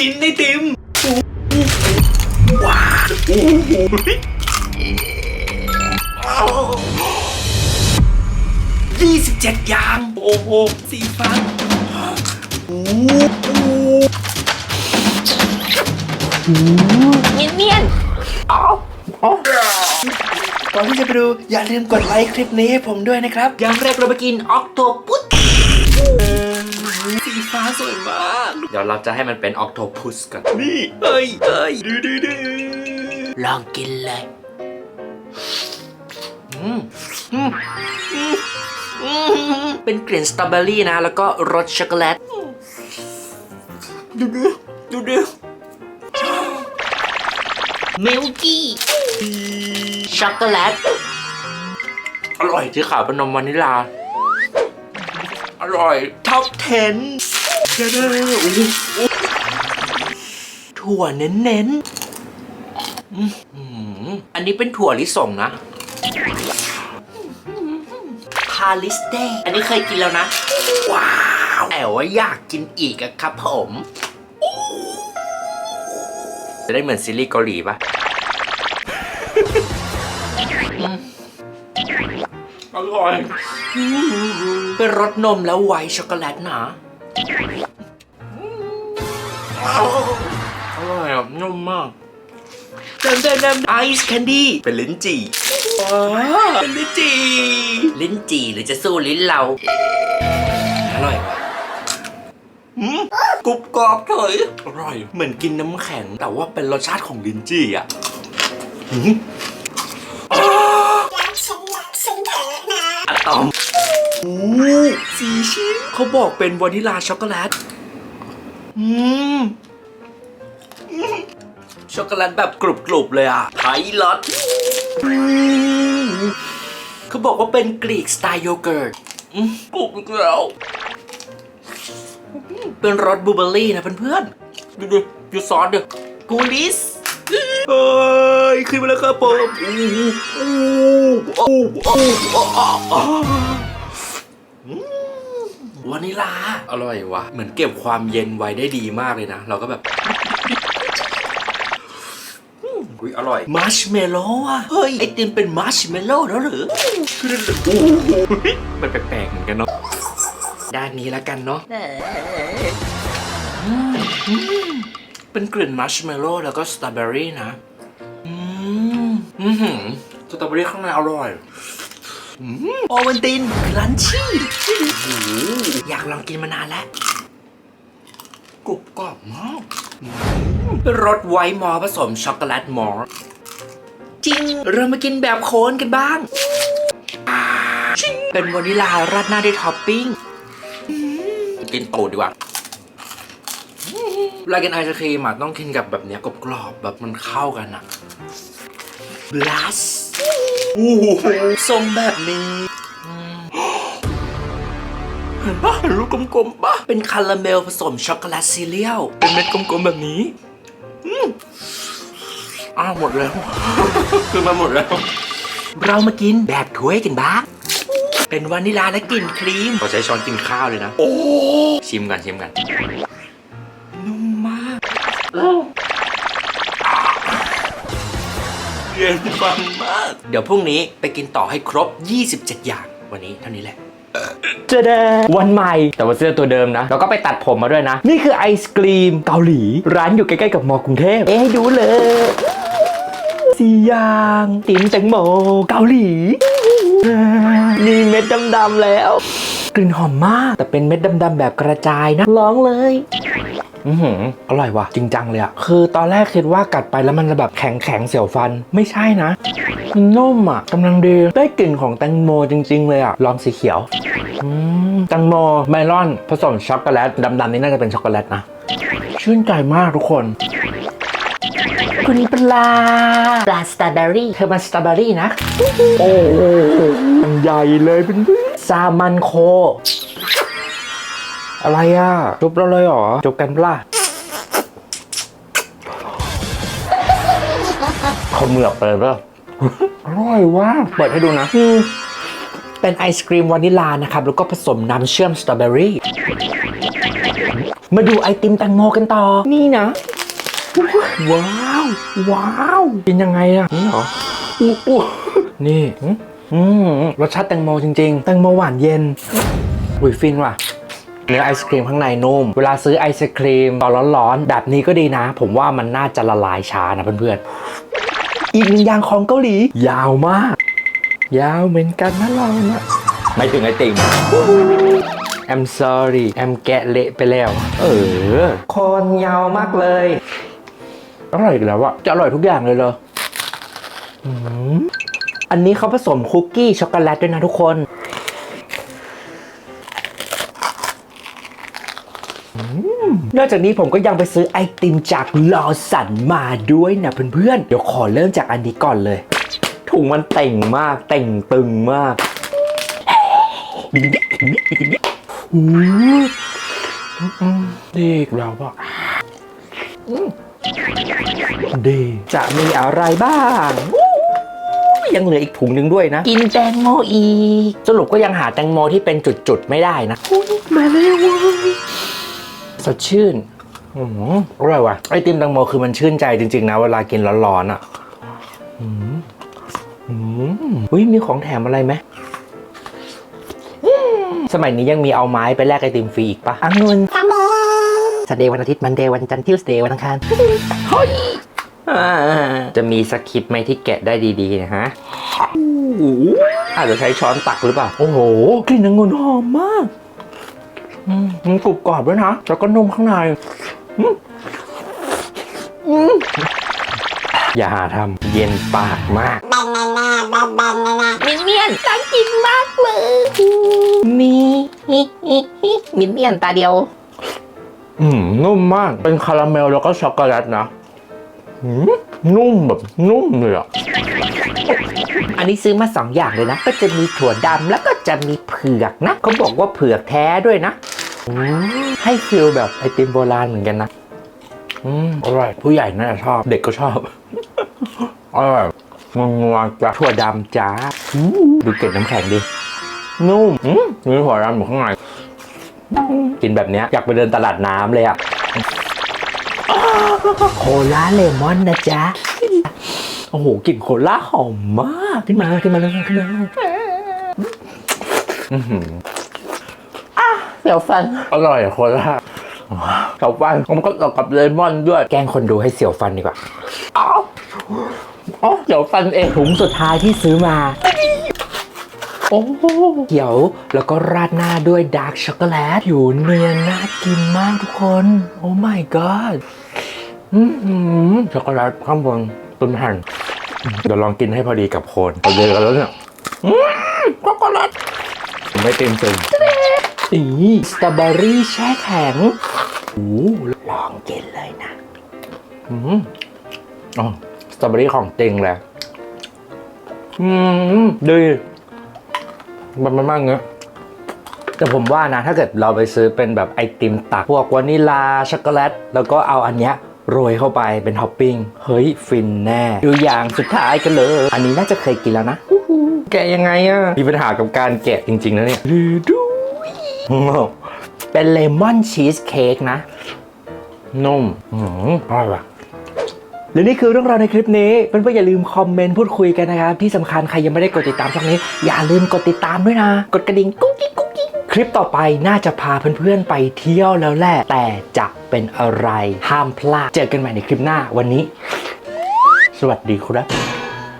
กินไอติมว้าวยี่สิบเจ็ดอย่าง โอ้โห สีฟ้าโอ้โหเนียนเนียนก่อนที่จะไปดู อย่าลืมกดไลค์คลิปนี้ให้ผมด้วยนะครับ อย่างแรกเราไปกินออกโตปุส สีฟ้าสวยมาก เดี๋ยวเราจะให้มันเป็นออกโตพุสกัน นี่เอ้ยเอ้ยดูดูดูลองกินเลย อืมอืมอืมอืมเป็นกลิ่นสตรอเบอรี่นะ แล้วก็รสช็อกโกแลต ดูดูดูดูมิลกี้ช็อกโกแลต อร่อยที่ขาวเป็นนมวานิลาอ ร่อย ท็อป 10เด้อเด้อโอ้โหถั่วเน้นๆอืมอืมอันนี้เป็นถั่วลิสงนะพาลิสเต้อันนี้เคยกินแล้วนะ ว้าว แต่ว่าอยากกินอีกอะครับผม จะได้เหมือนซีรีส์เกาหลีปะอร่อย เป็นรสนมแล้วไวท์ช็อกโกแลตนะอร่อยอะนุ่มมากเดิมเดิมเดิมไอซ์แคนดี้เป็นลิ้นจี่ว้าวเป็นลินจีลิ้นจี่หรือจะสู้ลิ้นเรา อร่อยว่ะกรุบกรอบเฉยอร่อย เหมือนกินน้ำแข็ง แต่ว่าเป็นรสชาติของลิ้นจี่อะอะตอม โอ้สี่ชิ้นเขาบอกเป็นวานิลาช็อกโกแลต อืม ช็อกโกแลตแบบกรุบๆเลยอะไฮลอตเขาบอกว่าเป็นกรีกสไตล์โยเกิร์ตอืมกรุบอีกแล้วเป็นรสบลูเบอร์รี่นะเพื่อนๆ ดูดูดูซอสดิกูลิสเอ้ยขึ้นมาแล้วครับผมอู้อู้อู้อู้อู้ วานิลา อร่อยวะเหมือนเก็บความเย็นไว้ได้ดีมากเลยนะ เราก็แบบอุ้ยอร่อยมาร์ชเมลโล่อะเฮ้ย ไอติมเป็นมาร์ชเมลโล่แล้วหรือมันแปลกๆเหมือนกันเนาะด้านนี้แล้วกันเนาะอืมอืมเป็นกลิ่นมาร์ชเมลโล่แล้วก็สตรอเบอรี่นะ อืม อือหือสตรอเบอรี่ข้างในอร่อย โอวันตินครันชี่อยากลองกินมานานแล้วกรุบกรอบมากรสไวท์มอร์ผสมช็อกโกแลตมอร์จริง เรามากินแบบโคนกันบ้าง เป็นวานิลาราดหน้าด้วยท็อปปิ้ง กินตูดดีกว่าเวลากินไอศครีมอะต้องกินกับแบบเนี้ยกรอบๆแบบมันเข้ากันอะบลัส โอ้โหทรงแบบนี้เห็นปะเห็นลูกกลมๆปะเป็นคาราเมลผสมช็อกโกแลตซีเรียลเป็นเม็ดกลมๆแบบนี้อืมอ้าวหมดแล้วคือมาหมดแล้ว เรามากินแบบถ้วยกันบ้างเป็นวานิลาและกลิ่นครีมขอใช้ช้อนกินข้าวเลยนะ โอ้ ชิมกันชิมกันนุ่มมาก เย็นฟังมาก เดี๋ยวพรุ่งนี้ไปกินต่อให้ครบ 27 อย่าง วันนี้เท่านี้แหละ เจเดวันใหม่ แต่ว่าเสื้อตัวเดิมนะ แล้วก็ไปตัดผมมาด้วยนะ นี่คือไอศกรีมเกาหลี ร้านอยู่ใกล้ๆกับมอกรุงเทพ เอ๊ะให้ดูเลย สี่อย่างติมแตงโมเกาหลีมีเม็ดดำๆแล้ว กลิ่นหอมมาก แต่เป็นเม็ดดำๆแบบกระจายนะ ลองเลย อือหืออร่อยว่ะจริงจังเลยอะคือตอนแรกคิดว่ากัดไปแล้วมันจะแบบแข็งแข็งๆเสียวฟันไม่ใช่นะมันนุ่มอะกำลังดีได้กลิ่นของแตงโมจริง ๆ เลยอะลองสีเขียวอืมแตงโมเมลอน ผสมช็อกโกแลตดำๆนี่น่าจะเป็นช็อกโกแลตนะชื่นใจมากทุกคนคุณปลาปลาสตรอเบอรี่เธอมันสตรอเบอรี่นะ โอ้โหมันใหญ่เลยเป็นซามันโค อะไรอะจุบเราเลยเหรอจุบกันปะล่ะเขาเหมือกเลยปะอร่อยว่ะเปิดให้ดูนะ เป็นไอศครีมวานิลานะครับ แล้วก็ผสมน้ำเชื่อมสตรอเบอรี่ มาดูไอติมแตงโมกันต่อ นี่นะ ว้าว ว้าวเป็นยังไงอะนี่เหรออู้อู้นี่อืมอืมรสชาติแตงโมจริง ๆ แตงโมหวานเย็นอุ้ยฟินว่ะ เนื้อไอศครีมข้างในนุ่ม เวลาซื้อไอศครีมตอนร้อนๆแบบนี้ก็ดีนะ ผมว่ามันน่าจะละลายช้านะเพื่อนๆ อีกหนึ่งอย่างของเกาหลี ยาวมาก ยาวเหมือนกันนะเรานะไม่ถึงไอติม I'm sorry แอมแกะเละไปแล้ว เออ คนยาวมากเลย อร่อยอีกแล้วอะจะอร่อยทุกอย่างเลยเหรออืมอันนี้เขาผสมคุกกี้ช็อกโกแลตด้วยนะทุกคน นอกจากนี้ผมก็ยังไปซื้อไอติมจากลอสันมาด้วยนะเพื่อนๆ เดี๋ยวขอเริ่มจากอันนี้ก่อนเลย ถุงมันเต่งมาก เต่งตึงมากอู้อืมดีอีกแล้วอะดีจะมีอะไรบ้างยังเหลืออีกถุงหนึ่งด้วยนะ กินแตงโมอีก สรุปก็ยังหาแตงโมที่เป็นจุดๆ ไม่ได้นะมาแล้ว สดชื่นอืมอร่อยว่ะไอติมแตังโมคือมันชื่นใจจริง ๆ นะ เวลากินร้อนๆอะอืมอืมอุ้ยมีของแถมอะไรไหมอืมสมัยนี้ยังมีเอาไม้ไปแลกไอติมฟรีอีกปะอังุนอัมสเดย์วันอาทิตย์มันเดย์วันจันทร์ทิวสเดย์วันอังคารเฮ้ยอ่าจะมีสคริปต์ไหมที่แกะได้ดีๆนะฮะโอ้โหอาจจะใช้ช้อนตักหรือเปล่า โอ้โห กลิ่นองุ่นหอมมากอื มันกรุบกรอบด้วยนะ แล้วก็นุ่มข้างในอย่าหาทำเย็นปากมากมินเนี่ยนน่ากินมากเลยมีมินเนี่ยนตาเดียว อืมนุ่มมาก เป็นคาราเมลแล้วก็ช็อกโกแลตนะนุ่มแบบนุ่มเลยอะอันนี้ซื้อมาสองอย่างเลยนะ ก็จะมีถั่วดำแล้วก็จะมีเผือกนะ เขาบอกว่าเผือกแท้ด้วยนะ ให้ฟิลแบบไอติมโบราณเหมือนกันนะ อืมอร่อย ผู้ใหญ่น่าจะชอบ เด็กก็ชอบ อร่อยงัวๆจ้ะถั่วดำจ้าอู้ดูเกล็ดน้ำแข็งดิ นุ่มอืมมีถั่วดำอยู่ข้างใน กินแบบเนี้ยอยากไปเดินตลาดน้ำเลยอะโคลาเลมอนนะจ๊ะ โอ้โหกลิ่นโคลาหอมมาก ขึ้นมา ขึ้นมาเลยขึ้นมาอื้อหืออะ เสียวฟัน อร่อยอะโคลาเสียวฟันมันก็ตกกับเลมอนด้วย แกล้งคนดูให้เสียวฟันดีกว่าอ้าวอ๋อเสียวฟันเองถุงสุดท้ายที่ซื้อมา โอ้เขียวแล้วก็ราดหน้าด้วยดาร์กช็อกโกแลตผิวเนียนน่ากินมากทุกคน โอ้ my god อือหือช็อกโกแลตข้างบนเป็นแผ่นเดี๋ยวลองกินให้พอดีกับโคนเอาเลยกันแล้วเนี่ยอืมช็อกโกแลตไม่เต็มเต็ม อีสตรอเบอรี่แช่แข็งโอ้ลองกินเลยนะ อืมอ๋อสตรอเบอรี่ของจริงเลยอืมดีมันมันมากเงี้ยแต่ผมว่านะ ถ้าเกิดเราไปซื้อเป็นแบบไอติมตัก พวกวานิลาช็อกโกแลต แล้วก็เอาอันเนี้ยโรยเข้าไปเป็นท็อปปิ้ง เฮ้ย ฟินแน่ ดูอย่างสุดท้ายกันเลย อันนี้น่าจะเคยกินแล้วนะ แกะยังไงอะมีปัญหากับการแกะจริง ๆ นะเนี่ยดู เป็นเลมอนชีสเค้กนะ นุ่มอืมอร่อยว่ะและนี่คือเรื่องราวในคลิปนี้เพื่อนๆอย่าลืมคอมเมนต์พูดคุยกันนะครับ ที่สำคัญใครยังไม่ได้กดติดตามช่องนี้ อย่าลืมกดติดตามด้วยนะ กดกระดิ่งกุ๊กกิ๊กกุ๊กกิ๊กคลิปต่อไปน่าจะพาเพื่อนๆไปเที่ยวแล้วแหละแต่จะเป็นอะไรห้ามพลาดเจอกันใหม่ในคลิปหน้าวันนี้ สวัสดีครับ